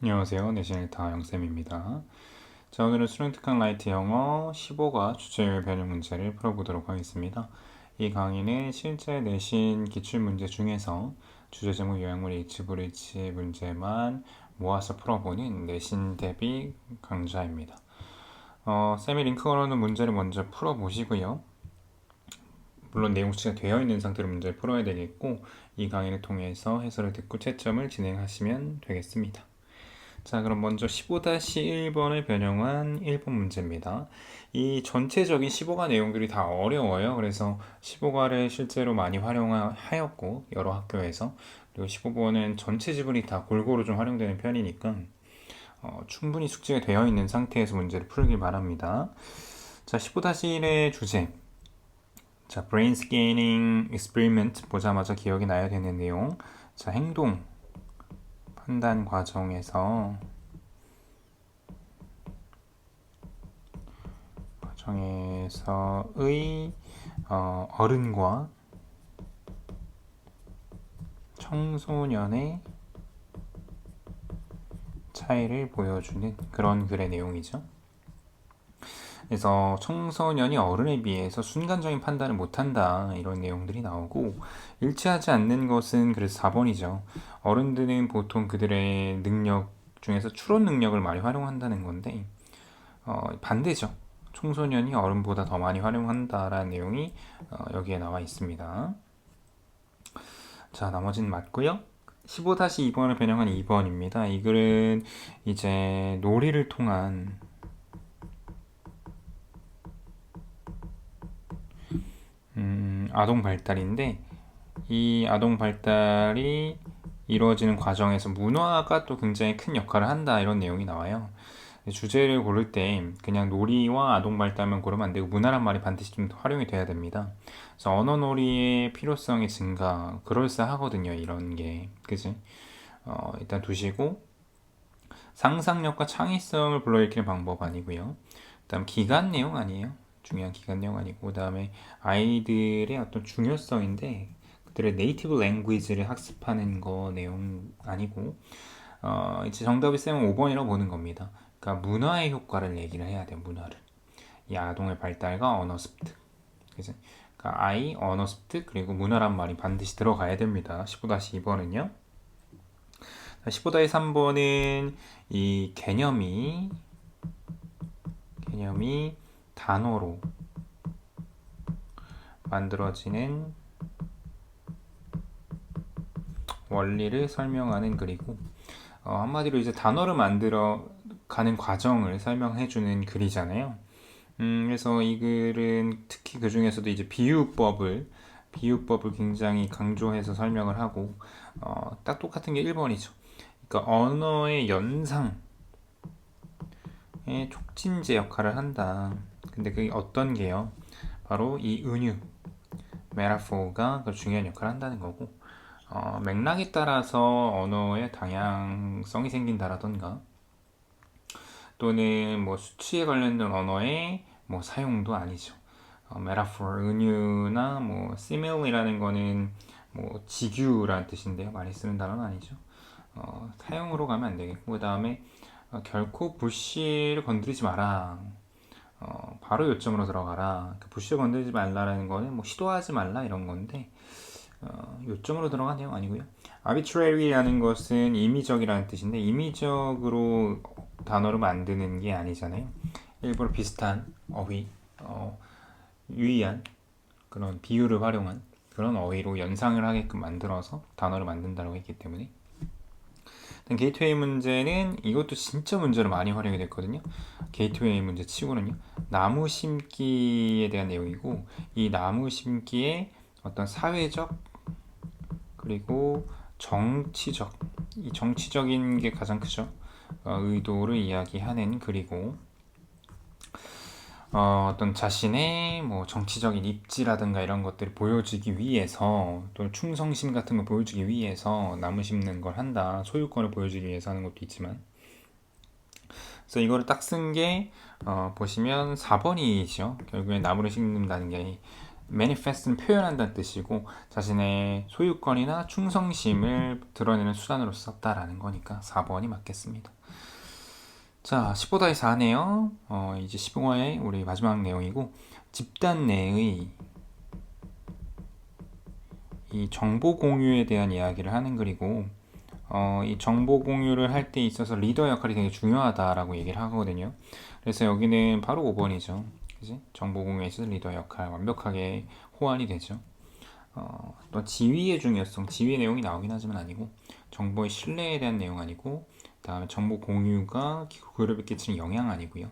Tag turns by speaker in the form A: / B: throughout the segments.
A: 안녕하세요. 내신일타 영쌤입니다. 자, 오늘은 스튜던트 라이트 영어 15과 주제율 변형 문제를 풀어보도록 하겠습니다. 이 강의는 실제 내신 기출문제 중에서 주제 제목 요약물 일치 불일치 문제만 모아서 풀어보는 내신 대비 강좌입니다. 어, 쌤이 링크 걸어놓은 문제를 먼저 풀어보시고요. 물론 내용 수치가 되어 있는 상태로 문제를 풀어야 되겠고 이 강의를 통해서 해설을 듣고 채점을 진행하시면 되겠습니다. 자, 그럼 먼저 15-1번을 변형한 1번 문제입니다. 이 전체적인 15가 내용들이 다 어려워요. 그래서 15가를 실제로 많이 활용하였고, 여러 학교에서. 그리고 15번은 전체 지분이 다 골고루 좀 활용되는 편이니까, 어, 충분히 숙지가 되어 있는 상태에서 문제를 풀길 바랍니다. 자, 15-1의 주제. 자, brain scanning experiment 보자마자 기억이 나야 되는 내용. 자, 행동. 판단 과정에서 과정에서의 어, 어른과 청소년의 차이를 보여주는 그런 글의 내용이죠. 그래서 청소년이 어른에 비해서 순간적인 판단을 못한다 이런 내용들이 나오고 일치하지 않는 것은 그래서 4번이죠. 어른들은 보통 그들의 능력 중에서 추론 능력을 많이 활용한다는 건데 어, 반대죠. 청소년이 어른보다 더 많이 활용한다라는 내용이 어, 여기에 나와 있습니다. 자, 나머지는 맞고요. 15-2번을 변형한 2번입니다. 이 글은 이제 놀이를 통한 아동 발달인데 이 아동 발달이 이루어지는 과정에서 문화가 또 굉장히 큰 역할을 한다 이런 내용이 나와요. 주제를 고를 때 그냥 놀이와 아동 발달만 고르면 안 되고 문화란 말이 반드시 좀 활용이 돼야 됩니다. 그래서 언어 놀이의 필요성이 증가 그럴싸하거든요 이런 게 그지? 어, 일단 두시고 상상력과 창의성을 불러일으키는 방법 아니고요. 그다음 기간 내용 아니에요. 중요한 기간 아니고 그다음에 아이들의 어떤 중요성인데 그들의 네이티브 랭귀지를 학습하는 거 내용 아니고 어, 이제 정답이 쌤은 5번이라고 보는 겁니다. 그러니까 문화의 효과를 얘기를 해야 돼요. 문화를. 이 아동의 발달과 언어 습득. 그죠? 그러니까 아이, 언어 습득 그리고 문화란 말이 반드시 들어가야 됩니다. 15-2번은요. 15-3번은 이 개념이 개념이 단어로 만들어지는 원리를 설명하는 글이고 어, 한마디로 이제 단어를 만들어 가는 과정을 설명해 주는 글이잖아요. 음, 그래서 이 글은 특히 그 중에서도 이제 비유법을 비유법을 굉장히 강조해서 설명을 하고 어, 딱 똑같은 게 1번이죠. 그러니까 언어의 연상의 촉진제 역할을 한다. 근데 그게 어떤 게요? 바로 이 은유, 메라포가 그 중요한 역할을 한다는 거고 어, 맥락에 따라서 언어의 다양성이 생긴다라던가 또는 뭐 수치에 관련된 언어의 뭐 사용도 아니죠. 어, 메타포, 은유나 뭐 similar이라는 거는 뭐 직유라는 뜻인데요. 많이 쓰는 단어는 아니죠. 어, 사용으로 가면 안 되겠고 그 다음에 어, 결코 불씨를 건드리지 마라. 어, 바로 요점으로 들어가라. 그 불씨를 건드리지 말라라는 거는 뭐 시도하지 말라 이런 건데 어, 요점으로 들어간 내용 아니고요. arbitrary라는 것은 임의적이라는 뜻인데 임의적으로 단어를 만드는 게 아니잖아요. 일부러 비슷한 어휘, 어, 유의한 그런 비유를 활용한 그런 어휘로 연상을 하게끔 만들어서 단어를 만든다고 했기 때문에 게이트웨이 문제는 이것도 진짜 문제로 많이 활용이 됐거든요. 게이트웨이 문제 치고는요. 나무 심기에 대한 내용이고 이 나무 심기의 어떤 사회적 그리고 정치적 이 정치적인 게 가장 크죠. 어, 의도를 이야기하는 글이고 어, 떤 자신의 뭐 정치적인 입지라든가 이런 것들을 보여주기 위해서 또 충성심 같은 걸 보여주기 위해서 나무 심는 걸 한다. 소유권을 보여주기 위해서 하는 것도 있지만. 그래서 이거를 딱 쓴게 어, 보시면 4번이죠. 결국에 나무를 심는다는 게 manifest는 표현한다는 뜻이고 자신의 소유권이나 충성심을 드러내는 수단으로 썼다라는 거니까 4번이 맞겠습니다. 자, 15-4네요. 어, 이제 15화의 우리 마지막 내용이고 집단 내의 이 정보 공유에 대한 이야기를 하는 글이고 어, 이 정보 공유를 할 때 있어서 리더 역할이 되게 중요하다라고 얘기를 하거든요. 그래서 여기는 바로 5번이죠. 그지? 정보 공유에 있어서 리더 역할 완벽하게 호환이 되죠. 어, 또 지위의 중요성, 지위의 내용이 나오긴 하지만 아니고 정보의 신뢰에 대한 내용 아니고 다음에 정보 공유가 그룹에 끼치는 영향 아니고요.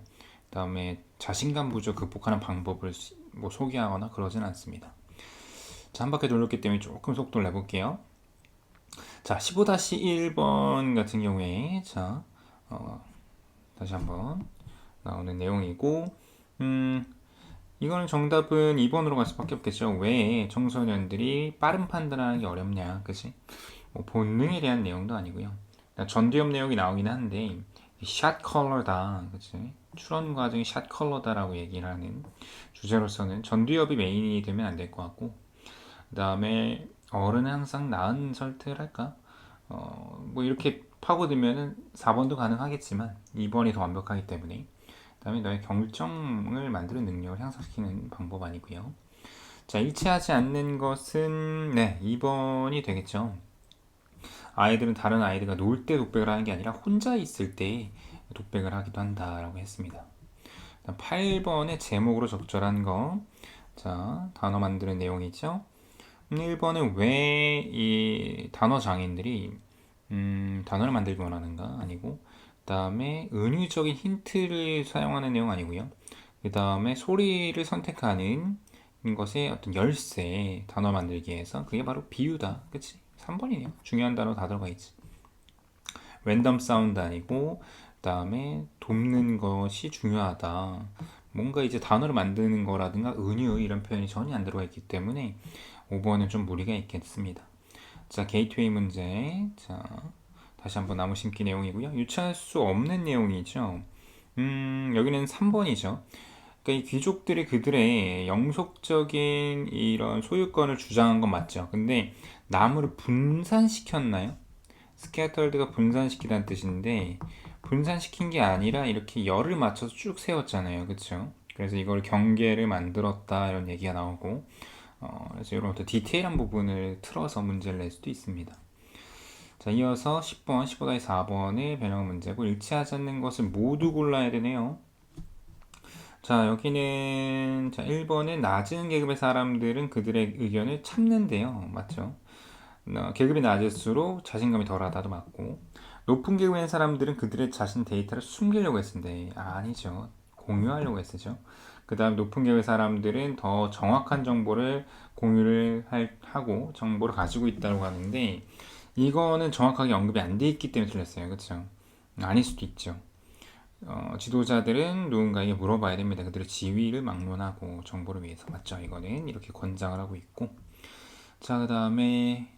A: 다음에 자신감 부족 극복하는 방법을 뭐 소개하거나 그러진 않습니다. 자, 한 바퀴 돌렸기 때문에 조금 속도를 내볼게요. 자, 15-1번 같은 경우에, 자, 어, 다시 한번 나오는 내용이고, 음, 이거는 정답은 2번으로 갈 수밖에 없겠죠. 왜 청소년들이 빠른 판단하는 게 어렵냐, 그치? 뭐 본능에 대한 내용도 아니고요. 전두엽 내용이 나오긴 한데, 샷 컬러다, 그치? 출원 과정이 샷 컬러다라고 얘기를 하는 주제로서는 전두엽이 메인이 되면 안 될 것 같고, 그 다음에 어른은 항상 나은 설득을 할까? 어, 뭐 이렇게 파고들면은 4번도 가능하겠지만 2번이 더 완벽하기 때문에 그 다음에 너의 결정을 만드는 능력을 향상시키는 방법 아니고요. 자, 일치하지 않는 것은 네, 2번이 되겠죠. 아이들은 다른 아이들과 놀 때 독백을 하는 게 아니라 혼자 있을 때 독백을 하기도 한다라고 했습니다. 8번의 제목으로 적절한 거. 자, 단어 만드는 내용이죠. 1번은 왜 이 단어 장인들이 음, 단어를 만들기 원하는가 아니고 그 다음에 은유적인 힌트를 사용하는 내용 아니고요. 그 다음에 소리를 선택하는 것의 어떤 열쇠 단어 만들기에서 그게 바로 비유다. 그치? 3번이네요. 중요한 단어 다 들어가 있지. 랜덤 사운드 아니고 그 다음에 돕는 것이 중요하다. 뭔가 이제 단어를 만드는 거라든가 은유 이런 표현이 전혀 안 들어가 있기 때문에 5번은 좀 무리가 있겠습니다. 자, 게이트웨이 문제. 자, 다시 한번 나무 심기 내용이고요. 유추할 수 없는 내용이죠. 음, 여기는 3번이죠. 그러니까 이 귀족들이 그들의 영속적인 이런 소유권을 주장한 건 맞죠. 근데 나무를 분산시켰나요? 스캐터드가 분산시키다는 뜻인데 분산시킨 게 아니라 이렇게 열을 맞춰서 쭉 세웠잖아요. 그렇죠? 그래서 이걸 경계를 만들었다 이런 얘기가 나오고 어, 그래서 이런 어떤 디테일한 부분을 틀어서 문제를 낼 수도 있습니다. 자, 이어서 10번, 15-4번의 변형 문제고 일치하지 않는 것을 모두 골라야 되네요. 자, 여기는 자, 1번은 낮은 계급의 사람들은 그들의 의견을 참는데요. 맞죠? 어, 계급이 낮을수록 자신감이 덜하다도 맞고 높은 계급의 사람들은 그들의 자신 데이터를 숨기려고 했는데 아, 아니죠. 공유하려고 했었죠. 그 다음 높은 계급의 사람들은 더 정확한 정보를 공유를 할, 하고 정보를 가지고 있다고 하는데 이거는 정확하게 언급이 안 돼 있기 때문에 틀렸어요. 그렇죠? 아닐 수도 있죠. 어, 지도자들은 누군가에게 물어봐야 됩니다. 그들의 지위를 막론하고 정보를 위해서 맞죠? 이거는 이렇게 권장을 하고 있고 자, 그 다음에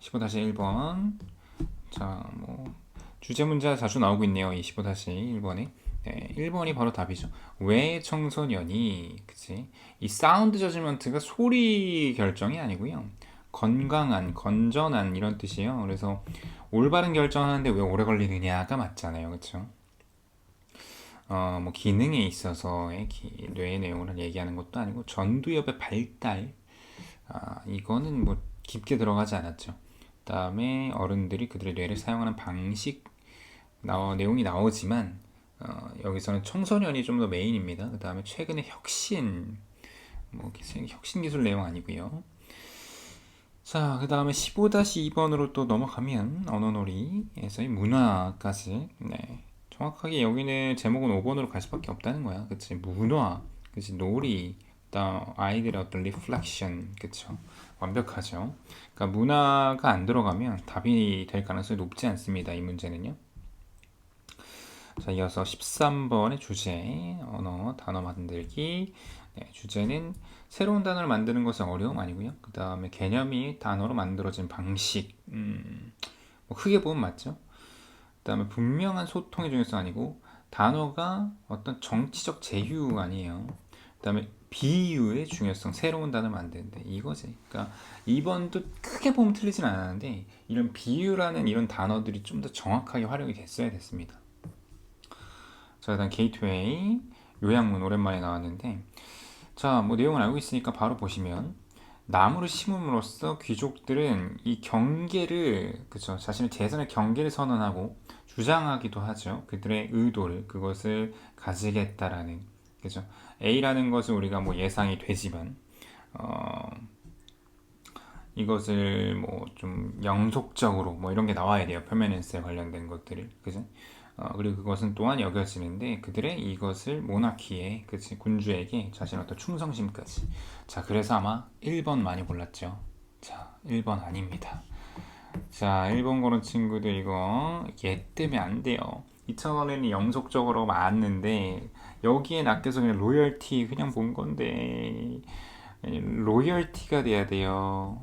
A: 15-1번 자, 뭐 주제 문제가 자주 나오고 있네요. 이 15-1번에 네, 1번이 바로 답이죠. 왜 청소년이 그치? 이 사운드 저지먼트가 소리 결정이 아니고요. 건강한, 건전한 이런 뜻이에요. 그래서 올바른 결정하는데 왜 오래 걸리느냐가 맞잖아요. 그렇죠? 어, 뭐 기능에 있어서의 기, 뇌의 내용을 얘기하는 것도 아니고 전두엽의 발달 아, 이거는 뭐 깊게 들어가지 않았죠. 그다음에 어른들이 그들의 뇌를 사용하는 방식 나와 내용이 나오지만 어, 여기서는 청소년이 좀 더 메인입니다. 그 다음에 최근에 혁신, 뭐 혁신 기술 내용 아니고요. 자, 그 다음에 15-2번으로 또 넘어가면 언어놀이에서의 문화까지. 네. 정확하게 여기는 제목은 5번으로 갈 수밖에 없다는 거야. 그치? 문화, 그치? 놀이, 그다음 아이들의 어떤 리플렉션, 그쵸? 완벽하죠. 그러니까 문화가 안 들어가면 답이 될 가능성이 높지 않습니다. 이 문제는요. 자, 이어서 13번의 주제, 언어, 단어 만들기. 네, 주제는 새로운 단어를 만드는 것은 어려움 아니고요. 그 다음에 개념이 단어로 만들어진 방식. 음, 뭐 크게 보면 맞죠? 그 다음에 분명한 소통의 중요성 아니고 단어가 어떤 정치적 제휴 아니에요. 그 다음에 비유의 중요성, 새로운 단어 만드는데 이거지. 그러니까 2번도 크게 보면 틀리진 않았는데 이런 비유라는 이런 단어들이 좀 더 정확하게 활용이 됐어야 됐습니다. 자, 일단 게이트웨이 요약문 오랜만에 나왔는데 자, 뭐 내용을 알고 있으니까 바로 보시면 나무를 심음으로써 귀족들은 이 경계를 그죠 자신의 재산의 경계를 선언하고 주장하기도 하죠. 그들의 의도를 그것을 가지겠다라는 그죠. A라는 것은 우리가 뭐 예상이 되지만 어, 이것을 뭐 좀 영속적으로 뭐 이런 게 나와야 돼요. 표면엔스에 관련된 것들을 그죠. 어, 그리고 그것은 또한 여겨지는데 그들의 이것을 모나키에 그치 군주에게 자신 어떤 충성심까지. 자 그래서 아마 1번 많이 골랐죠. 자 1번 아닙니다. 자 1번 고른 친구들 이거 얘 때문에 안 돼요. 2차원에는 영속적으로 맞는데 여기에 낚여서 그냥 로열티 그냥 본 건데 로열티가 돼야 돼요.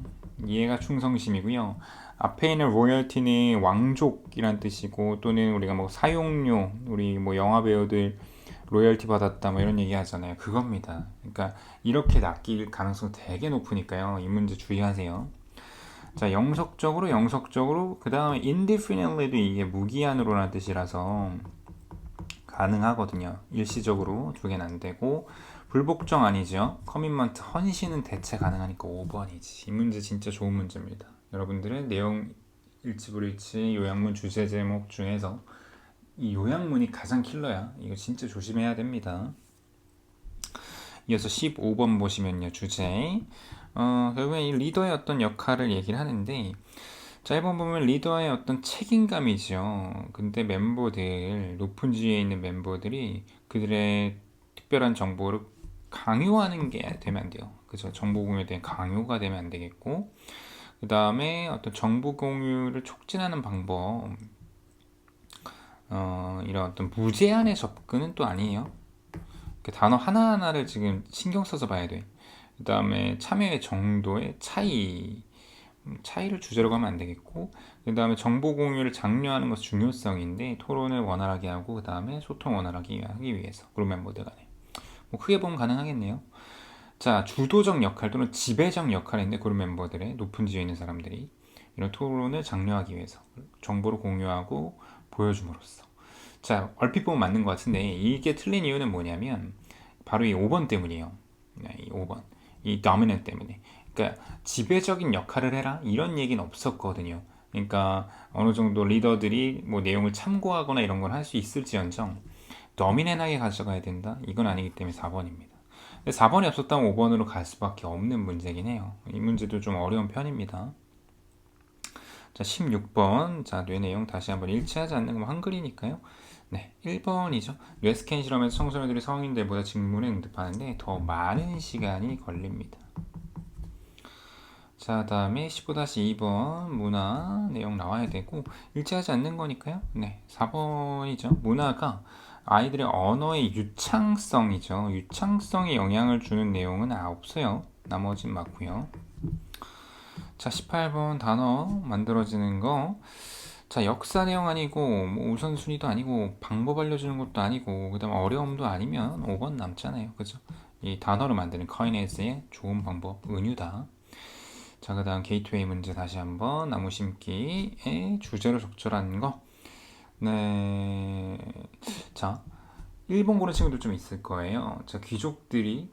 A: 얘가 충성심이고요 앞에 있는 로열티는 왕족이란 뜻이고 또는 우리가 뭐 사용료 우리 뭐 영화 배우들 로열티 받았다 뭐 이런 얘기 하잖아요. 그겁니다. 그러니까 이렇게 낚일 가능성 되게 높으니까요. 이 문제 주의하세요. 자 영속적으로 영속적으로 그 다음에 indefinitely도 이게 무기한으로라는 뜻이라서 가능하거든요. 일시적으로 두 개는 안 되고 불복종 아니죠? 커밋먼트 헌신은 대체 가능하니까 5번이지. 이 문제 진짜 좋은 문제입니다 여러분들은 내용 일치불일치 요약문 주제 제목 중에서 이 요약문이 가장 킬러야. 이거 진짜 조심해야 됩니다. 이어서 15번 보시면요. 주제. 어, 결국엔 이 리더의 어떤 역할을 얘기를 하는데 자, 1번 보면 리더의 어떤 책임감이죠. 근데 멤버들, 높은 지위에 있는 멤버들이 그들의 특별한 정보를 강요하는 게 되면 안 돼요. 그죠? 정보 공유에 대한 강요가 되면 안 되겠고, 그 다음에 어떤 정보 공유를 촉진하는 방법 어, 이런 어떤 무제한의 접근은 또 아니에요. 그 단어 하나하나를 지금 신경 써서 봐야 돼. 그 다음에 참여의 정도의 차이, 음, 차이를 주제로 가면 안 되겠고, 그 다음에 정보 공유를 장려하는 것은 중요성인데, 토론을 원활하게 하고, 그 다음에 소통 원활하게 하기 위해서, 그룹 멤버들 간에. 뭐 크게 보면 가능하겠네요. 자, 주도적 역할 또는 지배적 역할인데 그룹 멤버들의 높은 지위에 있는 사람들이 이런 토론을 장려하기 위해서 정보를 공유하고 보여줌으로써 자, 얼핏 보면 맞는 것 같은데 이게 틀린 이유는 뭐냐면 바로 이 5번 때문이에요. 네, 이 5번. 이 dominant 때문에. 그러니까 지배적인 역할을 해라 이런 얘기는 없었거든요. 그러니까 어느 정도 리더들이 뭐 내용을 참고하거나 이런 걸 할 수 있을지언정 dominant하게 가져가야 된다. 이건 아니기 때문에 4번입니다. 4번이 없었다면 5번으로 갈 수밖에 없는 문제긴 해요. 이 문제도 좀 어려운 편입니다. 자, 16번. 자, 뇌 내용 다시 한번 일치하지 않는 건 한글이니까요. 네, 1번이죠. 뇌 스캔 실험에서 청소년들이 성인들보다 직문에 응답하는데 더 많은 시간이 걸립니다. 자, 다음에 15-2번 문화 내용 나와야 되고 일치하지 않는 거니까요. 네, 4번이죠. 문화가 아이들의 언어의 유창성이죠. 유창성에 영향을 주는 내용은 없어요. 나머진 맞고요. 자, 18번 단어 만들어지는 거. 자, 역사 내용 아니고 뭐 우선순위도 아니고 방법 알려주는 것도 아니고 그 다음 어려움도 아니면 5번 남잖아요. 그죠? 이 단어를 만드는 커이네스의 좋은 방법 은유다. 자, 그 다음 게이트웨이 문제 다시 한번 나무 심기의 주제로 적절한 거. 네. 자, 일본 고른 친구들 좀 있을 거예요. 자, 귀족들이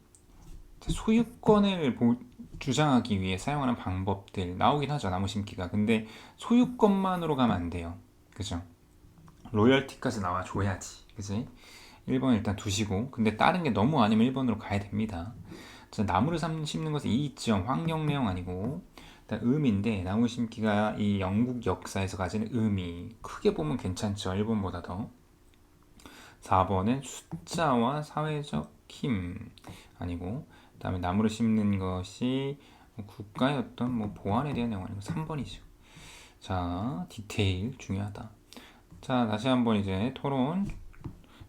A: 소유권을 보, 주장하기 위해 사용하는 방법들 나오긴 하죠. 나무 심기가. 근데 소유권만으로 가면 안 돼요. 그죠? 로열티까지 나와 줘야지. 그지? 1번 일단 두시고. 근데 다른 게 너무 아니면 1번으로 가야 됩니다. 자, 나무를 심는 것은 이점, 환경 내용 아니고 일단 의미인데 나무 심기가 이 영국 역사에서 가지는 의미 크게 보면 괜찮죠. 일본보다 더. 4번은 숫자와 사회적 힘 아니고 그다음에 나무를 심는 것이 국가의 어떤 뭐 보안에 대한 내용 아니고 3번이죠. 자, 디테일 중요하다. 자, 다시 한번 이제 토론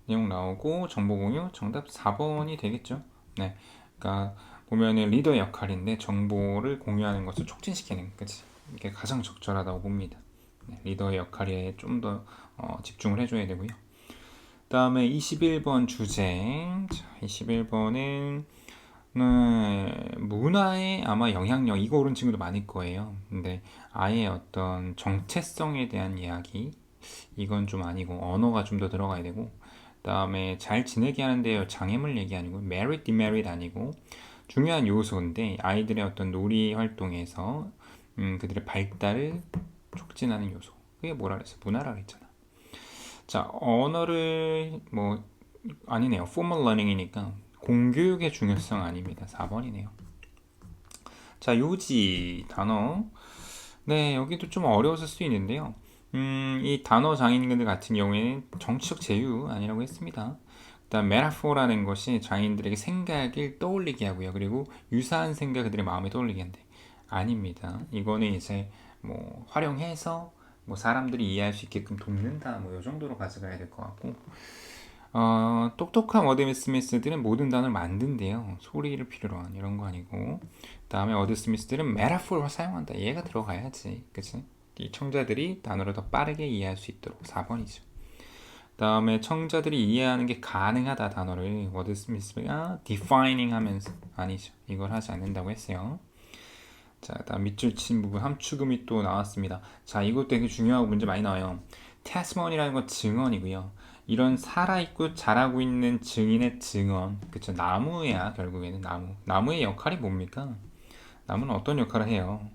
A: 내용 나오고 정보 공유 정답 4번이 되겠죠. 네. 그러니까 보면은 리더의 역할인데 정보를 공유하는 것을 촉진시키는 그치 이게 가장 적절하다고 봅니다. 네, 리더의 역할에 좀더 어, 집중을 해줘야 되고요. 다음에 21번 주제 자, 21번은 네, 문화에 아마 영향력 이거 옳은 친구도 많을 거예요. 근데 아예 어떤 정체성에 대한 이야기 이건 좀 아니고 언어가 좀 더 들어가야 되고 그다음에 잘 지내게 하는데 장애물 얘기 아니고 merit, 아니고 중요한 요소인데 아이들의 어떤 놀이 활동에서 음, 그들의 발달을 촉진하는 요소. 그게 뭐라 그랬어? 문화라 그랬잖아. 자, 언어를 뭐 아니네요. formal learning이니까 공교육의 중요성 아닙니다. 4번이네요. 자, 요지 단어. 네, 여기도 좀 어려웠을 수 있는데요. 음, 이 단어 장인들 같은 경우에는 정치적 제휴 아니라고 했습니다. 일단 메타포라는 것이 장인들에게 생각을 떠올리게 하고요. 그리고 유사한 생각 그들의 마음에 떠올리게 한대. 아닙니다. 이거는 이제 뭐 활용해서 뭐 사람들이 이해할 수 있게끔 돕는다. 뭐 이 정도로 가져가야 될 것 같고. 어, 똑똑한 워드 스미스들은 모든 단어를 만든대요. 소리를 필요로 한 이런 거 아니고. 다음에 워드 스미스들은 메타포를 사용한다. 얘가 들어가야지. 그치? 이 청자들이 단어를 더 빠르게 이해할 수 있도록 4번이죠. 다음에 청자들이 이해하는 게 가능하다 단어를 워드 스미스가 defining 하면서 아니죠. 이걸 하지 않는다고 했어요. 자, 다음 밑줄 친 부분 함축음이 또 나왔습니다. 자, 이것도 되게 중요하고 문제 많이 나와요. testimony라는 건 증언이고요. 이런 살아있고 자라고 있는 증인의 증언, 그쵸? 나무야 결국에는 나무. 나무의 역할이 뭡니까? 나무는 어떤 역할을 해요?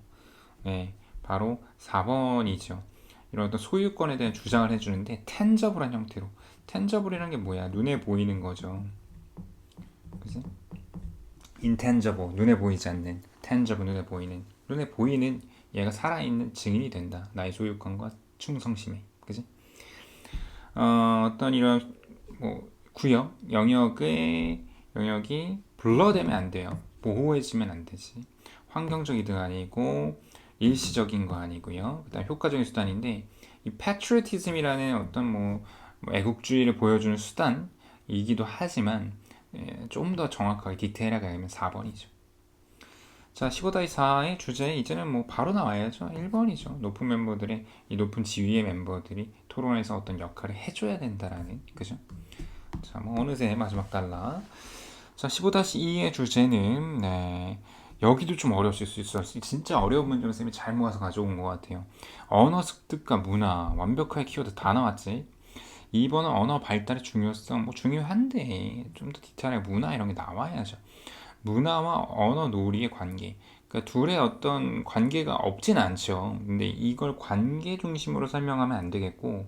A: 네, 바로 4번이죠. 이런 어떤 소유권에 대한 주장을 해주는데 텐저블한 형태로. 텐저블이라는 게 뭐야? 눈에 보이는 거죠. 그지? 인텐저블, 눈에 보이지 않는. 텐저블, 눈에 보이는. 눈에 보이는 얘가 살아있는 증인이 된다. 나의 소유권과 충성심에. 그지? 어, 어떤 이런 뭐 구역, 영역의 영역이 블러되면 안 돼요. 보호해지면 안 되지. 환경적 이득 아니고 일시적인 거 아니고요. 그다음 효과적인 수단인데 이 patriotism이라는 어떤 뭐, 뭐 애국주의를 보여주는 수단이기도 하지만 예, 좀더 정확하게 디테일하게 하면 4번이죠. 자, 15-4의 주제 이제는 뭐 바로 나와야죠. 1번이죠. 높은 멤버들의 이 높은 지위의 멤버들이 토론에서 어떤 역할을 해줘야 된다라는 그죠? 자, 뭐 어느새 마지막 달라. 자, 15-2의 주제는 네. 여기도 좀 어려웠을 수 있어요. 진짜 어려운 문제를 쌤이 잘 모아서 가져온 것 같아요. 언어 습득과 문화, 완벽하게 키워드 다 나왔지. 2번은 언어 발달의 중요성, 뭐 중요한데 좀 더 디테일하게 문화 이런 게 나와야죠. 문화와 언어 놀이의 관계. 그러니까 둘의 어떤 관계가 없진 않죠. 근데 이걸 관계 중심으로 설명하면 안 되겠고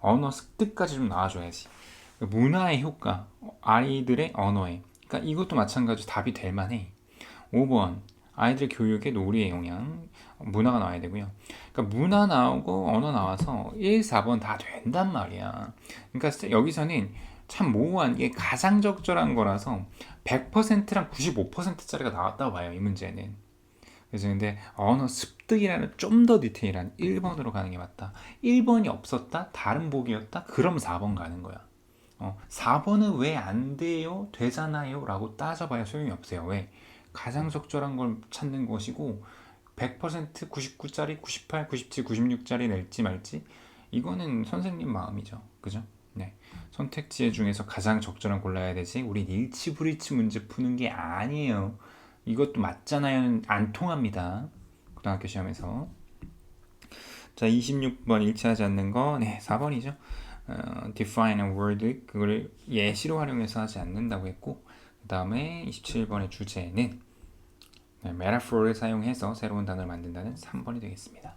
A: 언어 습득까지 좀 나와줘야지. 문화의 효과, 아이들의 언어에. 그러니까 이것도 마찬가지로 답이 될 만해. 5번 아이들 교육에 놀이의 영향 문화가 나와야 되고요. 그러니까 문화 나오고 언어 나와서 1, 4번 다 된단 말이야. 그러니까 여기서는 참 모호한 게 가장 적절한 거라서 100%랑 95%짜리가 나왔다고 봐요. 이 문제는. 그래서 근데 언어 습득이라는 좀 더 디테일한 1번으로 가는 게 맞다. 1번이 없었다? 다른 복이었다? 그럼 4번 가는 거야. 어, 4번은 왜 안 돼요? 되잖아요? 라고 따져봐야 소용이 없어요. 왜? 가장 적절한 걸 찾는 것이고 100% 99짜리, 98, 97, 96짜리 낼지 말지 이거는 선생님 마음이죠. 그죠? 네. 선택지의 중에서 가장 적절한 골라야 되지. 우리 일치불일치 문제 푸는 게 아니에요. 이것도 맞잖아요. 안 통합니다. 고등학교 시험에서. 자, 26번 일치하지 않는 거. 네, 4번이죠. 어, define a word 그거를 예시로 활용해서 하지 않는다고 했고 그 다음에 27번의 주제는 네, metaphor를 사용해서 새로운 단어를 만든다는 3번이 되겠습니다.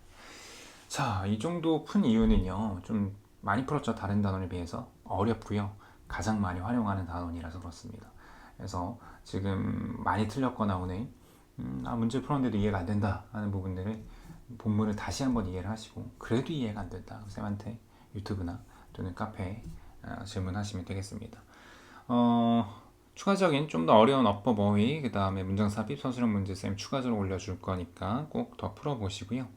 A: 자, 이 정도 푼 이유는요. 좀 많이 풀었죠. 다른 단어에 비해서 어렵고요. 가장 많이 활용하는 단어이라서 그렇습니다. 그래서 지금 많이 틀렸거나 오늘 음, 아, 문제 풀었는데도 이해가 안 된다 하는 부분들을 본문을 다시 한번 이해를 하시고 그래도 이해가 안 된다. 쌤한테 유튜브나 또는 카페에 어, 질문하시면 되겠습니다. 어, 추가적인 좀 더 어려운 어휘, 그 다음에 문장 삽입, 서술형 문제 쌤 추가적으로 올려줄 거니까 꼭 더 풀어보시고요.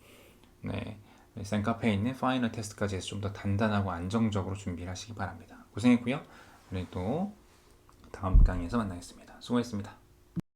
A: 네, 쌤 카페에 있는 파이널 테스트까지 해서 좀 더 단단하고 안정적으로 준비를 하시기 바랍니다. 고생했고요. 우리 또 다음 강의에서 만나겠습니다. 수고했습니다.